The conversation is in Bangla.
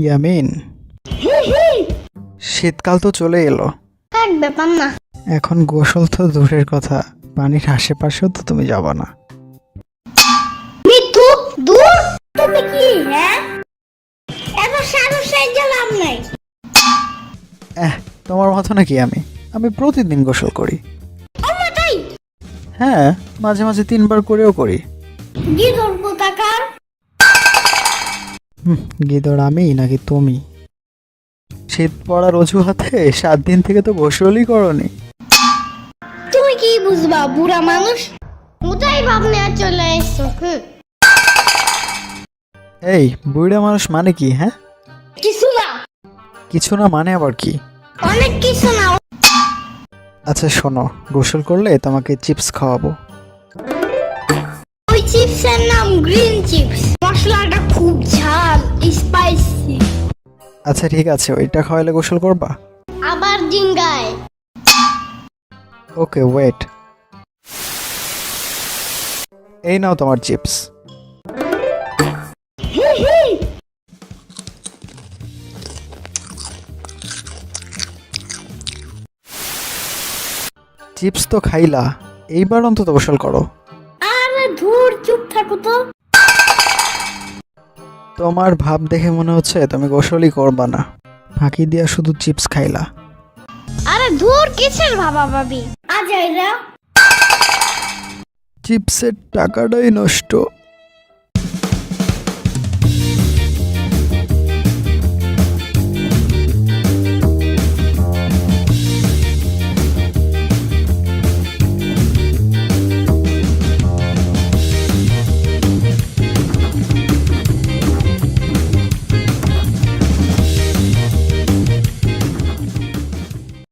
ইয়ামিন। শীতকাল তো চলে এলো। ব্যাপার না? এখন গোসল তো দূরের কথা পানির আশেপাশেও তো তুমি যাবা না। মিথু দূর? তুমি কি হ্যাঁ? নাই এহ তোমার মতো নাকি আমি? আমি প্রতিদিন গোসল করি। হ্যাঁ মাঝে মাঝে তিনবার করেও করি। গিদর আমি নাকি তুমি? শীত পড়ার অজুহাতে সাত দিন থেকে তো গোসলই করনি। তুমি কি বুঝবা বুড়া মানুষ? ওটাই ভাবনে আর চলে এসছো এই বুড়া মানুষ মানে কি হ্যাঁ? কিছু না। কিছু না মানে আবার কি? অনেক কিছু না। আচ্ছা শোনো গোসল করলে তোমাকে চিপস খাওয়াবো। ওই চিপসের নাম গ্রিন ঝাল স্পাইসি আচ্ছা ঠিক আছে ওইটা খাওয়াইলে গোসল করবা? আবার জিঙ্গায় ওকে ওয়েট এই নাও তোমার চিপস। চিপস তো খাইলা এইবার অন্তত গোসল করো। আরে ধুর চুপ থাকো তো। তোমার ভাব দেখে মনে হচ্ছে তুমি গোসলই করবা না। ফাঁকি দিয়া শুধু চিপস খাইলা। আরে ধুর কিসের ভাবা ভাবি? আজ আইরা চিপসের টাকাটাই নষ্ট।